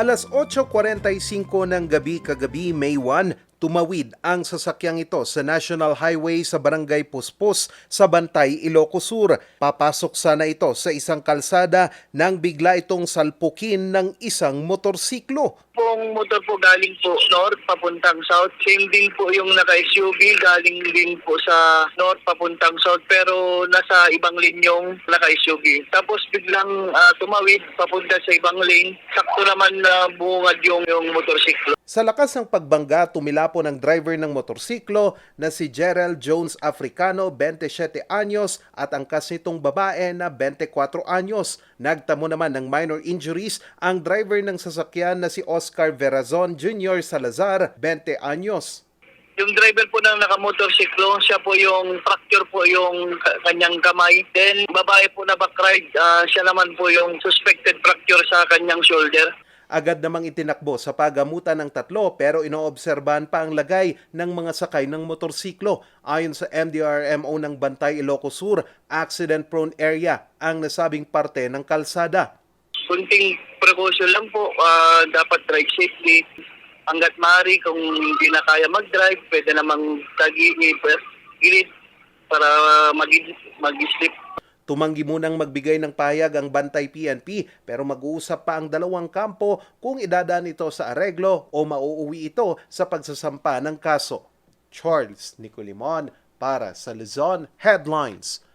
Alas 8.45 ng gabi kagabi, May 1, tumawid ang sasakyang ito sa National Highway sa Barangay Puspos sa Bantay, Ilocos Sur. Papasok sana ito sa isang kalsada nang bigla itong salpukin ng isang motorsiklo. pong motor po galing po north papuntang south. Same din po yung naka-SUV galing din po sa north papuntang south pero nasa ibang linyong naka-SUV. Tapos biglang ah, tumawid papunta sa ibang lane. Sakto naman na bungad yung, yung motorsiklo. Sa lakas ng pagbangga, tumilapo ng driver ng motorsiklo na si Gerald Jones Africano, 27 anyos, at ang nitong babae na 24 anyos. Nagtamo naman ng minor injuries ang driver ng sasakyan na si Oscar Verazon Jr. Salazar, 20 anyos. Yung driver po ng nakamotorsiklo, siya po yung fracture po yung ka- kanyang kamay. Then babae po na backride, ah, siya naman po yung suspected fracture sa kanyang shoulder. Agad namang itinakbo sa pagamutan ng tatlo pero inoobserbahan pa ang lagay ng mga sakay ng motorsiklo. Ayon sa MDRMO ng Bantay, Ilocos Sur, accident-prone area ang nasabing parte ng kalsada. kunting precaution lang po, ah, dapat drive safely. Hanggat maaari, kung hindi na kaya mag-drive, pwede namang tagi, gilid para mag- mag-slip. Tumanggi munang magbigay ng pahayag ang Bantay PNP pero mag-uusap pa ang dalawang kampo kung idadaan ito sa areglo o mauuwi ito sa pagsasampa ng kaso. Charles Nicolimon para sa Luzon Headlines.